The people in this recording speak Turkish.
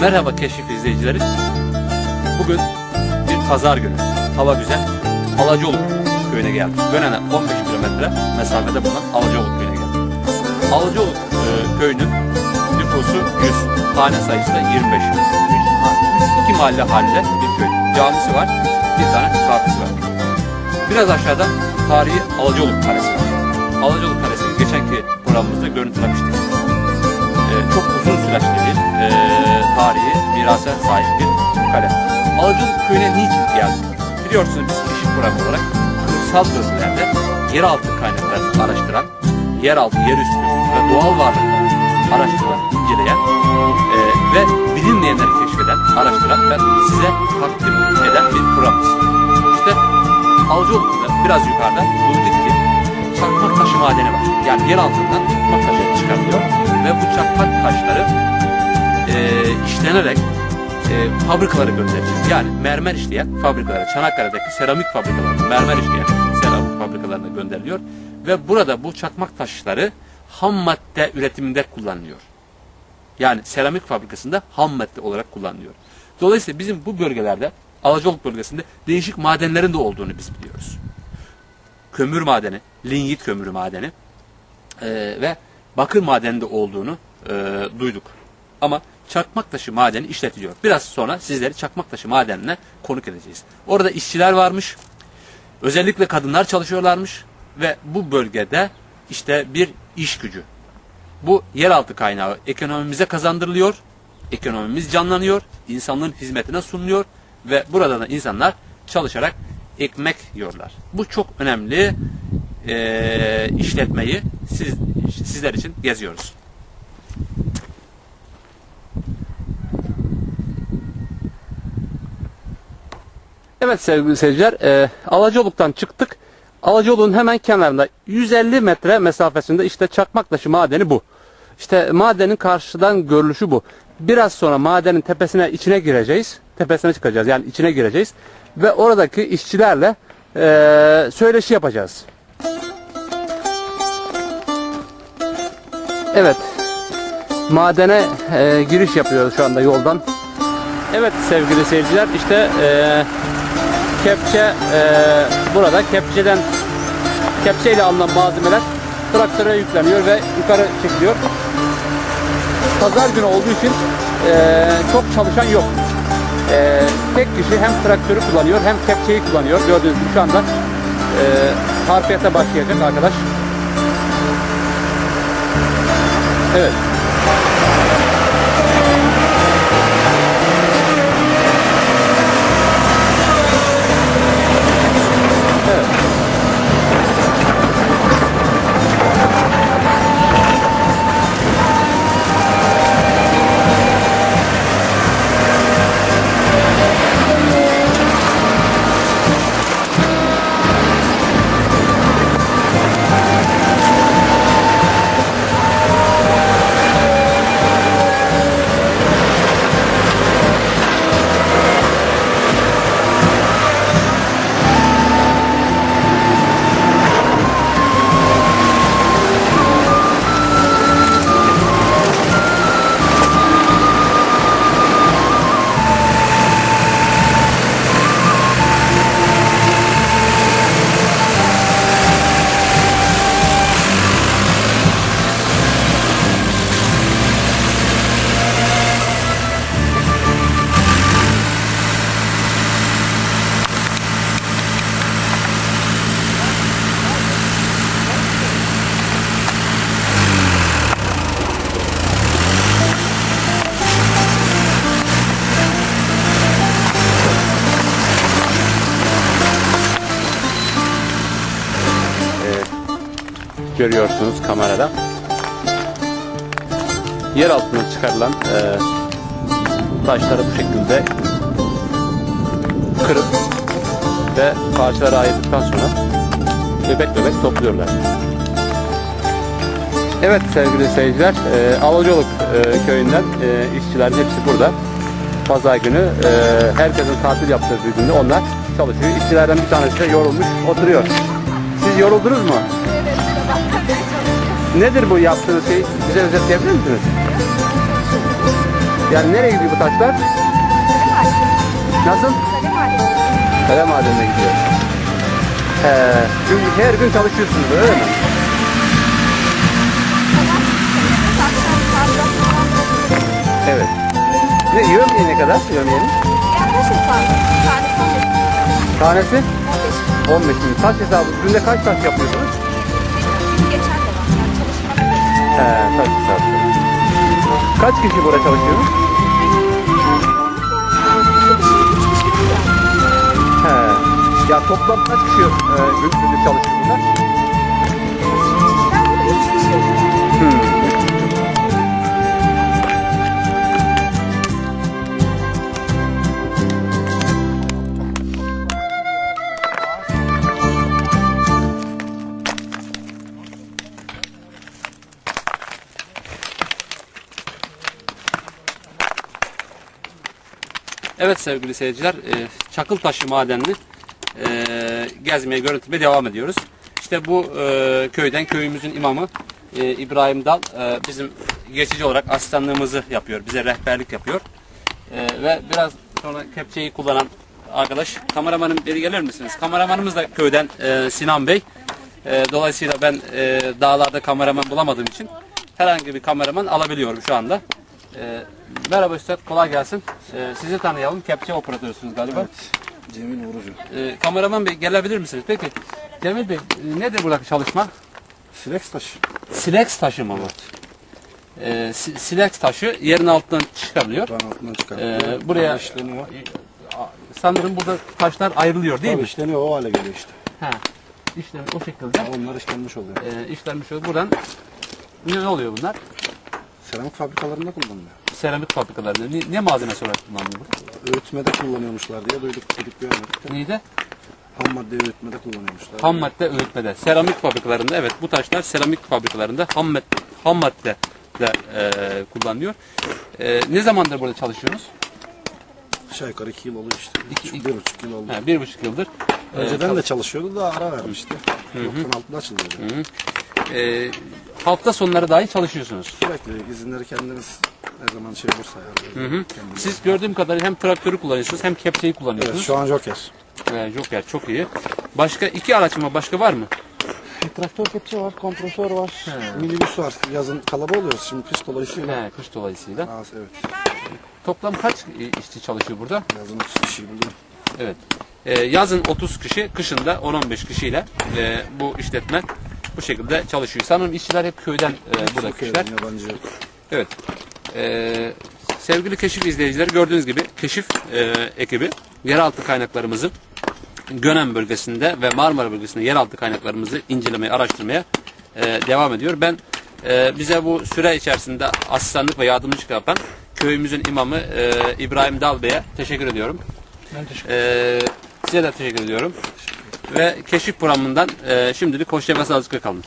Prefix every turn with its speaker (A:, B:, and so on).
A: Merhaba keşif izleyicileri. Bugün bir pazar günü. Hava güzel. Alacaoluk köyüne geldik. Gönen'e 15 kilometre mesafede bulunan Alacaoluk köyüne geldik. Alacaoluk e, köyünün nüfusu 100. Hane sayısı da 25. İki mahalle halinde bir köy. Camisi var. Bir tane kahvesi var. Biraz aşağıda tarihi Alacaoluk Kalesi var. Alacaoluk Kalesi'ni geçenki programımızda görüntülemiştik. Çok uzun süreçli bir e, tarihi mirasa sahip bir kale. Alacaoluk köyüne niçin geldik? Biliyorsunuz biz keşif programı olarak kırsal bölgelerde yeraltı kaynaklarını araştıran, yeraltı, yerüstü ve doğal varlıkları araştıran, inceleyen e, ve bilinmeyenleri keşfeden, araştıran ve size takdim eden bir programımız. İşte Alacaoluk'ta biraz yukarıda duyduk ki çakmak madeni var. Yani yer altından çakmak taşı çıkarılıyor ve bu çakmak taşları e, işlenerek e, fabrikalara gönderiliyor. Yani mermer işleyen fabrikalara, Çanakkale'deki seramik fabrikalarına, mermer işleyen seramik fabrikalarına gönderiliyor. Ve burada bu çakmak taşları ham madde üretiminde kullanılıyor. Yani seramik fabrikasında ham madde olarak kullanılıyor. Dolayısıyla bizim bu bölgelerde Alacaoluk bölgesinde değişik madenlerin de olduğunu biz biliyoruz. Kömür madeni, linyit kömürü madeni e, ve bakır madeni de olduğunu e, duyduk. Ama çakmak taşı madeni işletiliyor. Biraz sonra sizleri çakmak taşı madenine konuk edeceğiz. Orada işçiler varmış. Özellikle kadınlar çalışıyorlarmış ve bu bölgede işte bir iş gücü. Bu yeraltı kaynağı ekonomimize kazandırılıyor. Ekonomimiz canlanıyor. insanların hizmetine sunuluyor ve burada da insanlar çalışarak ekmek yiyorlar. Bu çok önemli eee, işletmeyi siz, sizler için geziyoruz. Evet sevgili seyirciler, e, Alacaoluk'tan çıktık. Alacaoluk'un hemen kenarında 150 metre mesafesinde işte Çakmaktaşı madeni bu. İşte madenin karşıdan görülüşü bu. Biraz sonra madenin tepesine içine gireceğiz. Tepesine çıkacağız yani içine gireceğiz. Ve oradaki işçilerle e, söyleşi yapacağız. Evet. Madene e, giriş yapıyoruz şu anda yoldan. Evet sevgili seyirciler işte e, kepçe e, burada kepçeden kepçeyle alınan malzemeler traktöre yükleniyor ve yukarı çekiliyor. Pazar günü olduğu için e, çok çalışan yok. E, tek kişi hem traktörü kullanıyor hem kepçeyi kullanıyor. Gördüğünüz gibi şu anda e, harfiyete başlayacak arkadaş. Evet. Görüyorsunuz kamerada. Yer altına çıkarılan e, taşları bu şekilde kırıp ve parçalara ayırdıktan sonra bebek bebek topluyorlar. Evet sevgili seyirciler, e, Alacaoluk e, köyünden e, işçilerin hepsi burada. Pazar günü e, herkesin tatil yaptığı bir günde onlar çalışıyor. İşçilerden bir tanesi de yorulmuş oturuyor. Siz yoruldunuz mu? Nedir bu yaptığınız şey? Bize özetleyebilir misiniz? Yani nereye gidiyor bu taşlar? Nasıl? Kale madenine gidiyor. He, gün, her gün çalışıyorsunuz öyle mi? Evet. Ne yövmiye ne kadar yövmiyenin? Tanesi 15 bin. Taş hesabı. Günde kaç taş yapıyorsunuz? He, taş hesabı. Kaç kişi burada çalışıyorsunuz? He. Ya toplam kaç kişi e, gün günlük çalışıyor bunlar? Evet sevgili seyirciler, e, Çakıltaşı madenini e, gezmeye, görüntülemeye devam ediyoruz. İşte bu e, köyden, köyümüzün imamı e, İbrahim Dal bizim geçici olarak asistanlığımızı yapıyor, bize rehberlik yapıyor. Ve biraz sonra kepçeyi kullanan arkadaş, kameramanım beri gelir misiniz? Kameramanımız da köyden Sinan Bey. Dolayısıyla ben dağlarda kameraman bulamadığım için herhangi bir kameraman alabiliyorum şu anda. E, merhaba Üstad, kolay gelsin. E, sizi tanıyalım, kepçe operatörüsünüz galiba.
B: Cemil Vurucu.
A: E, kameraman Bey gelebilir misiniz? Peki, Cemil Bey e, nedir buradaki çalışma?
B: Silex taşı.
A: Silex taşı mı bu? E, si- silex taşı yerin altından çıkarılıyor.
B: Ben altından çıkardım.
A: E, buraya
B: işleniyor.
A: sanırım burada taşlar ayrılıyor değil
B: Tabii
A: mi?
B: işleniyor o hale geliyor işte.
A: Ha. İşlem o şekilde
B: Onlar işlenmiş oluyor.
A: e, işlenmiş oluyor. Buradan ne oluyor bunlar?
B: Seramik fabrikalarında kullanılıyor.
A: Seramik fabrikalarında. Ne, ne malzemesi olarak kullanılıyor?
B: Öğütmede kullanıyormuşlar diye duyduk. Gidip görmedik. de.
A: Neydi?
B: Ham madde öğütmede kullanıyormuşlar.
A: Ham madde öğütmede. Seramik fabrikalarında evet bu taşlar seramik fabrikalarında ham madde, ham madde de e, kullanılıyor. E, ne zamandır burada çalışıyorsunuz?
B: Aşağı yukarı iki yıl oluyor işte.
A: İki-
B: buçuk, bir buçuk yıl oldu.
A: Ha, bir buçuk yıldır. e,
B: Önceden de çalışıyordu da ara vermişti. 96'da açıldı. hocam.
A: e, hafta sonları dahi çalışıyorsunuz.
B: Sürekli izinleri kendiniz ne zaman şey olursa yani.
A: Siz gördüğüm kadarıyla hem traktörü kullanıyorsunuz hem kepçeyi
B: Evet,
A: kullanıyorsunuz.
B: şu an Joker.
A: E, Joker çok iyi. Başka iki araç mı? Başka var mı?
B: Traktör kepçe var, kompresör var, minibüs var. Yazın kalaba oluyoruz şimdi kış dolayısıyla.
A: He, kış dolayısıyla.
B: Aa, evet.
A: Toplam kaç e, işçi çalışıyor burada?
B: Yazın 30 kişi buluyor.
A: Evet. Ee, yazın 30 kişi, kışın da 10-15 kişiyle e, bu işletme bu şekilde çalışıyor. Sanırım işçiler hep köyden e, burada
B: Çok
A: kişiler.
B: evden yabancı yok.
A: Evet. Ee, sevgili keşif izleyiciler gördüğünüz gibi keşif e, ekibi yeraltı kaynaklarımızı Gönen bölgesinde ve Marmara bölgesinde yeraltı kaynaklarımızı incelemeye, araştırmaya e, devam ediyor. Ben e, bize bu süre içerisinde asistanlık ve yardımcılık yapan köyümüzün imamı e, İbrahim Dal Bey'e teşekkür ediyorum.
B: Ben teşekkür
A: Ee, size de teşekkür ediyorum. Ve keşif programından e, şimdilik hoşça ve sağlıcakla kalın.